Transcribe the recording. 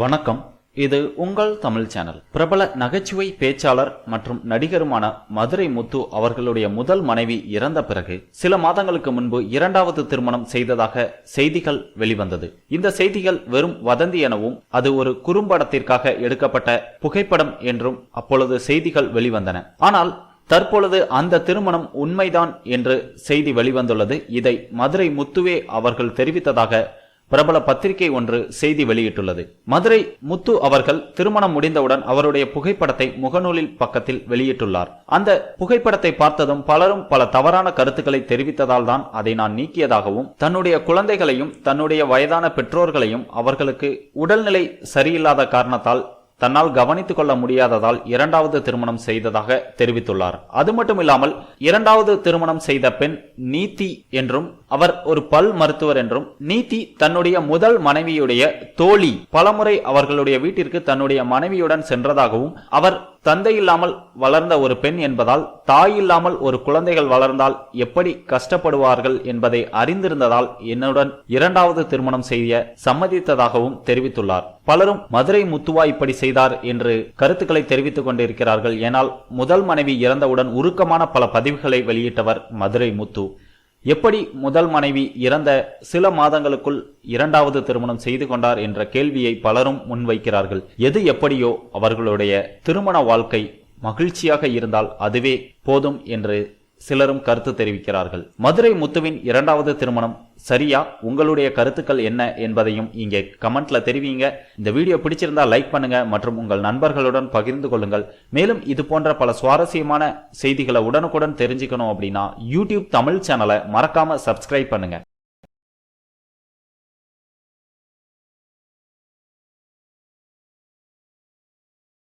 வணக்கம். இது உங்கள் தமிழ் சேனல். பிரபல நகைச்சுவை பேச்சாளர் மற்றும் நடிகருமான மதுரை முத்து அவர்களுடைய முதல் மனைவி இறந்த பிறகு சில மாதங்களுக்கு முன்பு இரண்டாவது திருமணம் செய்ததாக செய்திகள் வெளிவந்தது. இந்த செய்திகள் வெறும் வதந்தி எனவும் அது ஒரு குறும்படத்திற்காக எடுக்கப்பட்ட புகைப்படம் என்றும் அப்பொழுது செய்திகள் வெளிவந்தன. ஆனால் தற்பொழுது அந்த திருமணம் உண்மைதான் என்று செய்தி வெளிவந்துள்ளது. இதை மதுரை முத்துவே அவர்கள் தெரிவித்ததாக பிரபல பத்திரிகை ஒன்று செய்தி வெளியிட்டுள்ளது. மதுரை முத்து அவர்கள் திருமணம் முடிந்தவுடன் அவருடைய புகைப்படத்தை முகநூலில் பக்கத்தில் வெளியிட்டுள்ளார். அந்த புகைப்படத்தை பார்த்ததும் பலரும் பல தவறான கருத்துக்களை தெரிவித்ததால் தான் அதை நான் நீக்கியதாகவும் தன்னுடைய குழந்தைகளையும் தன்னுடைய வயதான பெற்றோர்களையும் அவர்களுக்கு உடல்நிலை சரியில்லாத காரணத்தால் தன்னால் கவனித்துக் கொள்ள முடியாததால் இரண்டாவது திருமணம் செய்ததாக தெரிவித்துள்ளார். அது மட்டும் இல்லாமல் இரண்டாவது திருமணம் செய்த பெண் நீதி என்றும் அவர் ஒரு பல் மருத்துவர் என்றும் நீதி தன்னுடைய முதல் மனைவியுடைய தோழி பலமுறை அவர்களுடைய வீட்டிற்கு தன்னுடைய மனைவியுடன் சென்றதாகவும் அவர் தந்தை இல்லாமல் வளர்ந்த ஒரு பெண் என்பதால் தாய் இல்லாமல் ஒரு குழந்தைகள் வளர்ந்தால் எப்படி கஷ்டப்படுவார்கள் என்பதை அறிந்திருந்ததால் என்னுடன் இரண்டாவது திருமணம் செய்ய சம்மதித்ததாகவும் தெரிவித்துள்ளார். பலரும் மதுரை முத்துவா இப்படி செய்தார் என்று கருத்துக்களை தெரிவித்துக் கொண்டிருக்கிறார்கள். ஏனால் முதல் மனைவி இறந்தவுடன் உருக்கமான பல பதிவுகளை வெளியிட்டவர் மதுரை முத்து. எப்படி முதல் மனைவி இறந்த சில மாதங்களுக்குள் இரண்டாவது திருமணம் செய்து கொண்டார் என்ற கேள்வியை பலரும் முன்வைக்கிறார்கள். எது எப்படியோ அவர்களுடைய திருமண வாழ்க்கை மகிழ்ச்சியாக இருந்தால் அதுவே போதும் என்று சிலரும் கருத்து தெரிவிக்கிறார்கள். மதுரை முத்துவின் இரண்டாவது திருமணம் சரியா? உங்களுடைய கருத்துக்கள் என்ன என்பதையும் இங்கே கமெண்ட்ல தெரிவிங்க. இந்த வீடியோ பிடிச்சிருந்தா லைக் பண்ணுங்க மற்றும் உங்கள் நண்பர்களுடன் பகிர்ந்து கொள்ளுங்கள். மேலும் இது போன்ற பல சுவாரஸ்யமான செய்திகளை உடனுக்குடன் தெரிஞ்சுக்கணும் அப்படின்னா யூடியூப் தமிழ் சேனலை மறக்காம சப்ஸ்கிரைப் பண்ணுங்க.